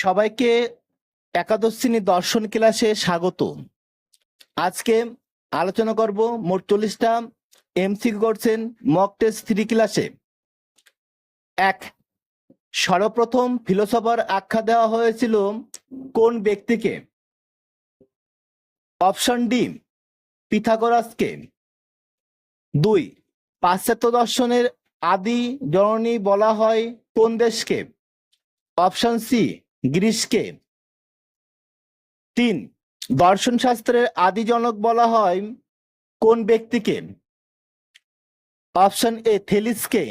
সবাইকে একাদশ শ্রেণি দর্শন ক্লাসে স্বাগত। আজকে আলোচনা করব মোট চল্লিশটা এমসিকিউ করছেন মক টেস্ট থ্রি ক্লাসে এক, সর্বপ্রথম ফিলোসফার আখ্যা দেওয়া হয়েছিল কোন ব্যক্তিকে? অপশন ডি পিথাগোরাসকে। দুই, পাশ্চাত্য দর্শনের আদি জননী বলা হয় কোন দেশকে? অপশন সি গ্রিসকে তিন দর্শন শাস্ত্রের আদিজনক বলা হয় কোন ব্যক্তিকে? অপশন এ, থেলিসকে।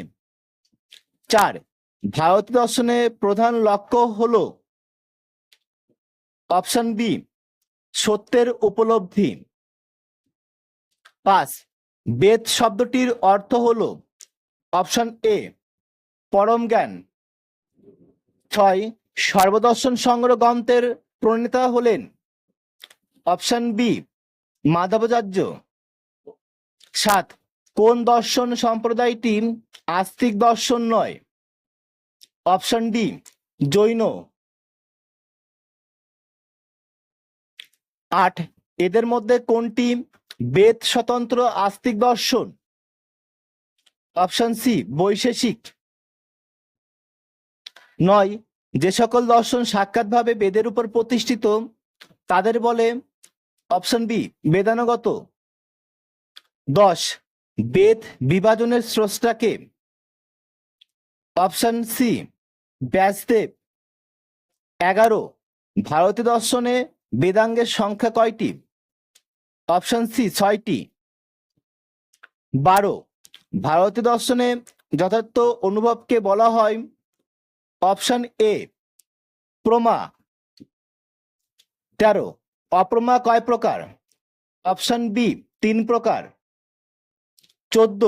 চার, ভারত দর্শনের প্রধান লক্ষ্য হল অপশন বি, সত্যের উপলব্ধি। পাঁচ, বেদ শব্দটির অর্থ হলো অপশন এ, পরম জ্ঞান। ছয় সর্বদর্শন সংগ্রহ গ্রন্থের প্রণেতা হলেন অপশন বি মাধবাচার্য। সাত, কোন দর্শন সম্প্রদায়টি আস্তিক দর্শন নয়? Option D, Jain. আট, এদের মধ্যে কোনটি বেদ স্বতন্ত্র আস্তিক দর্শন? Option C, Vaisheshika. নয় যে সকল দর্শন সাক্ষাৎভাবে বেদের উপর প্রতিষ্ঠিত, তাদের বলে অপশন বি, বেদানুগত। দশ, বেদ বিভাজনের স্রষ্টাকে। Option C, Vyasadeva. এগারো ভারতীয় দর্শনে বেদাঙ্গের সংখ্যা কয়টি? অপশন সি, ছয়টি। বারো ভারতীয় দর্শনে যথার্থ অনুভবকে বলা হয় অপশন এ, প্রমা। তেরো, অপ্রমা কয় প্রকার? অপশন বি, তিন প্রকার। চোদ্দ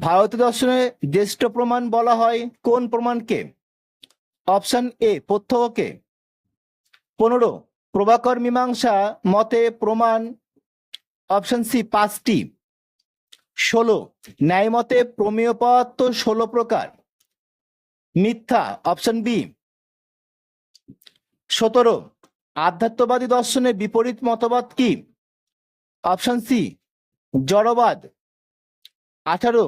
ভারতীয় দর্শনে জ্যেষ্ঠ প্রমাণ বলা হয় কোন প্রমাণকে? অপশন এ প্রত্যহকে পনেরো, প্রভাকর মীমাংসা মতে প্রমাণ। অপশন সি, পাঁচটি। ষোলো, ন্যায় মতে প্রমেয় পদার্থ ষোলো প্রকার। মিথ্যা অপশন বি সতেরো, আধ্যাত্মবাদী দর্শনের বিপরীত মতবাদ কি? অপশন সি জড়বাদ। আঠারো,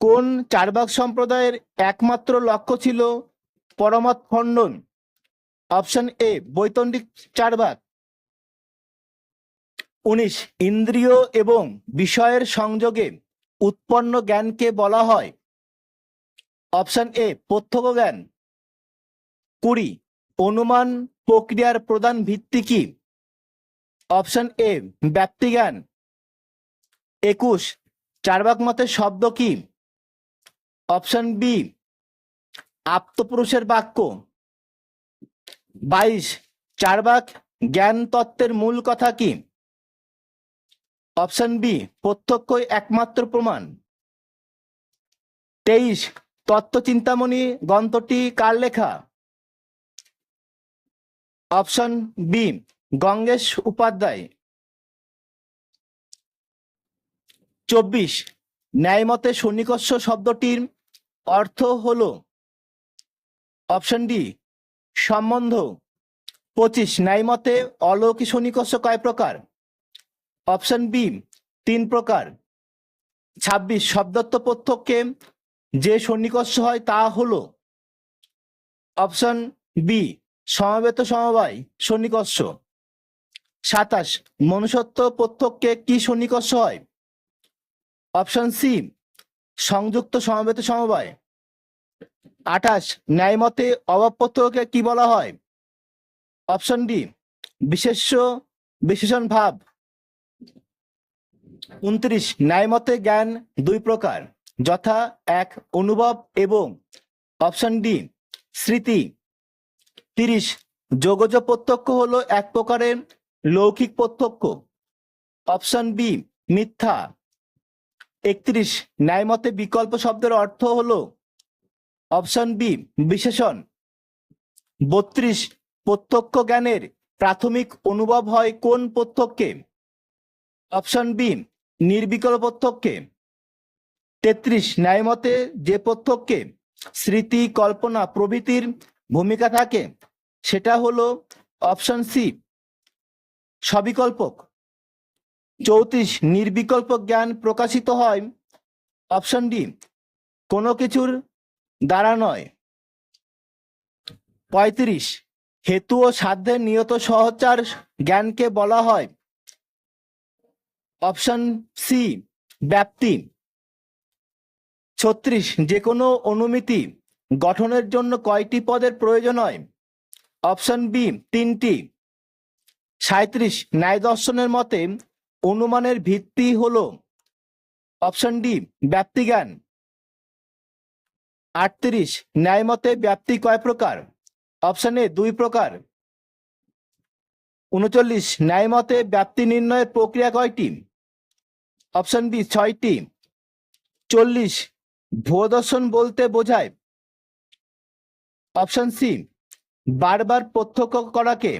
কোন চারবাক সম্প্রদায়ের একমাত্র লক্ষ্য ছিল পরমত খণ্ডন? অপশন এ বৈতন্ডিক চারবাক উনিশ, ইন্দ্রিয় এবং বিষয়ের সংযোগে উৎপন্ন জ্ঞানকে বলা হয় অপশন এ, প্রত্যক্ষ জ্ঞান। কুড়ি, অনুমান প্রক্রিয়ার প্রধান ভিত্তি কি? অপশন এ ব্যাপ্তি জ্ঞান। একুশ, চারবাক মতের শব্দ কি? অপশন বি, আপ্তপুরুষের বাক্য। বাইশ, চারবাক জ্ঞান তত্ত্বের মূল কথা কি? অপশন বি, প্রত্যক্ষই একমাত্র প্রমাণ। তেইশ তত্ত্ব চিন্তামণি গ্রন্থটি কার লেখা? Option B, Gangesh Upadhyay. চব্বিশ, ন্যায়মতে সন্নিকর্ষ শব্দটির অর্থ হল অপশন ডি, সম্বন্ধ। পঁচিশ, ন্যায়মতে অলৌকিক সন্নিকর্ষ কয় প্রকার? অপশন বি, তিন প্রকার। ছাব্বিশ, শব্দত্ব প্রত্যক্ষে যে সন্নিকর্ষ হয় তা হলো অপশন বি সমাবেত সমবায় সন্নিকর্ষ সাতাশ, মনুষ্যত্ব প্রত্যক্ষে কি সন্নিকর্ষ হয়? অপশন সি সংযুক্ত সমবেত সমবায়। আঠাশ, ন্যায়মতে অভাব প্রত্যয়কে কি বলা হয়? অপশন ডি বিশেষ্য, বিশেষণ ভাব। উনত্রিশ, ন্যায়মতে জ্ঞান দুই প্রকার। যথা এক অনুভব এবং অপশন ডি স্মৃতি। তিরিশ, যোগজ প্রত্যক্ষ হলো এক প্রকারের লৌকিক প্রত্যক্ষ। অপশন বি মিথ্যা। একত্রিশ, ন্যায়মতে বিকল্প শব্দের অর্থ হলো অপশন বি বিশেষণ। বত্রিশ, প্রত্যক্ষ জ্ঞানের প্রাথমিক অনুভব হয় কোন প্রত্যক্ষে? Option B নির্বিকল্প প্রত্যক্ষে। তেত্রিশ, ন্যায়মতে যে প্রত্যক্ষে স্মৃতি, কল্পনা, প্রভৃতির ভূমিকা থাকে, সেটা হলো অপশন সি, সবিকল্পক। চৌত্রিশ, নির্বিকল্প জ্ঞান প্রকাশিত হয়। অপশন ডি, কোনো কিছুর দ্বারা নয়। পঁয়ত্রিশ, হেতু ও সাধ্যের নিয়ত সহচার জ্ঞানকে বলা হয়। অপশন সি, ব্যাপ্তি। ছত্রিশ যে কোনো অনুমিতি গঠনের জন্য কয়টি পদের প্রয়োজন হয়? অপশন বি, তিনটি। সাঁত্রিশ ন্যায় দর্শনের মতে অনুমানের ভিত্তি হলো অপশন ডি ব্যাপ্তিজ্ঞান আটত্রিশ, ন্যায় মতে ব্যাপ্তি কয় প্রকার? অপশন এ, দুই প্রকার। উনচল্লিশ, ন্যায় মতে ব্যাপ্তি নির্ণয়ের প্রক্রিয়া কয়টি? অপশন বি, ছয়টি। চল্লিশ ভুয়ো দর্শন বলতে বোঝায় অপশন সি বারবার প্রত্যক্ষ করাকে।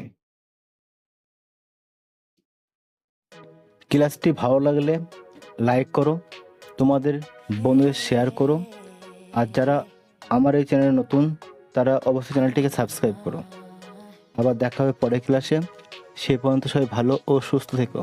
ক্লাসটি ভালো লাগলে লাইক করো, তোমাদের বন্ধুদের শেয়ার করো, আর যারা আমার এই চ্যানেলে নতুন, তারা অবশ্যই চ্যানেলটিকে সাবস্ক্রাইব করো। আবার দেখা হবে পরের ক্লাসে সে পর্যন্ত সবাই ভালো ও সুস্থ থেকো।